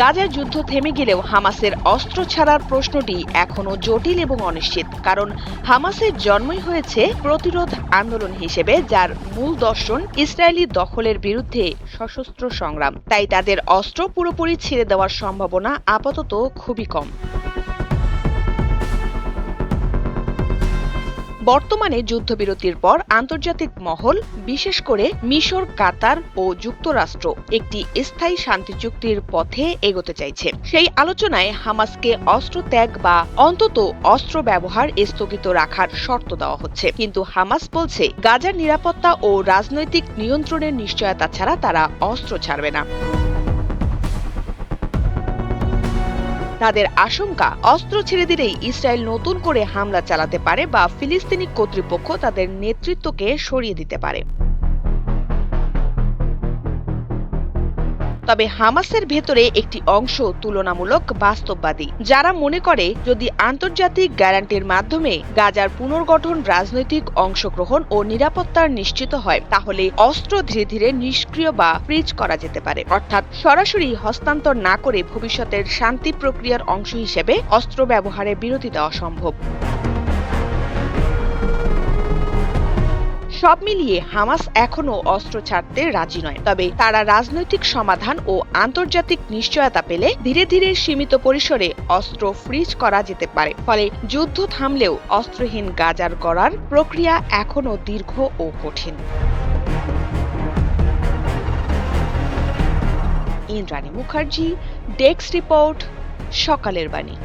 গাজার যুদ্ধ থেমে গেলেও হামাসের অস্ত্র ছাড়ার প্রশ্নটি এখনও জটিল এবং অনিশ্চিত, কারণ হামাসের জন্মই হয়েছে প্রতিরোধ আন্দোলন হিসেবে, যার মূল দর্শন ইসরায়েলি দখলের বিরুদ্ধে সশস্ত্র সংগ্রাম। তাই তাদের অস্ত্র পুরোপুরি ছেড়ে দেওয়ার সম্ভাবনা আপাতত খুবই কম। বর্তমানে যুদ্ধবিরতির পর আন্তর্জাতিক মহল, বিশেষ করে মিশর, কাতার ও যুক্তরাষ্ট্র একটি স্থায়ী শান্তি চুক্তির পথে এগোতে চাইছে। সেই আলোচনায় হামাসকে অস্ত্র ত্যাগ বা অন্তত অস্ত্র ব্যবহার স্থগিত রাখার শর্ত দেওয়া হচ্ছে। কিন্তু হামাস বলছে, গাজার নিরাপত্তা ও রাজনৈতিক নিয়ন্ত্রণের নিশ্চয়তা ছাড়া তারা অস্ত্র ছাড়বে না। তাদের আশঙ্কা, অস্ত্র ছেড়ে দিলেই ইসরায়েল নতুন করে হামলা চালাতে পারে বা ফিলিস্তিনি কর্তৃপক্ষ তাদের নেতৃত্বকে সরিয়ে দিতে পারে। তবে হামাসের ভেতরে একটি অংশ তুলনামূলক বাস্তববাদী, যারা মনে করে যদি আন্তর্জাতিক গ্যারান্টির মাধ্যমে গাজার পুনর্গঠন রাজনৈতিক অংশগ্রহণ ও নিরাপত্তার নিশ্চিত হয়, তাহলে অস্ত্র ধীরে ধীরে নিষ্ক্রিয় বা ফ্রিজ করা যেতে পারে। অর্থাৎ সরাসরি হস্তান্তর না করে ভবিষ্যতের শান্তি প্রক্রিয়ার অংশ হিসেবে অস্ত্র ব্যবহারে বিরতি দেওয়া সম্ভব। সব মিলিয়ে হামাস এখনও অস্ত্র ছাড়তে রাজি নয়। তবে তারা রাজনৈতিক সমাধান ও আন্তর্জাতিক নিশ্চয়তা পেলে ধীরে ধীরে সীমিত পরিসরে অস্ত্র ফ্রিজ করা যেতে পারে। ফলে যুদ্ধ থামলেও অস্ত্রহীন গাজার গড়ার প্রক্রিয়া এখনও দীর্ঘ ও কঠিন। ইন্দ্রাণী মুখার্জি, ডেস্ক রিপোর্ট, সকালের বাণী।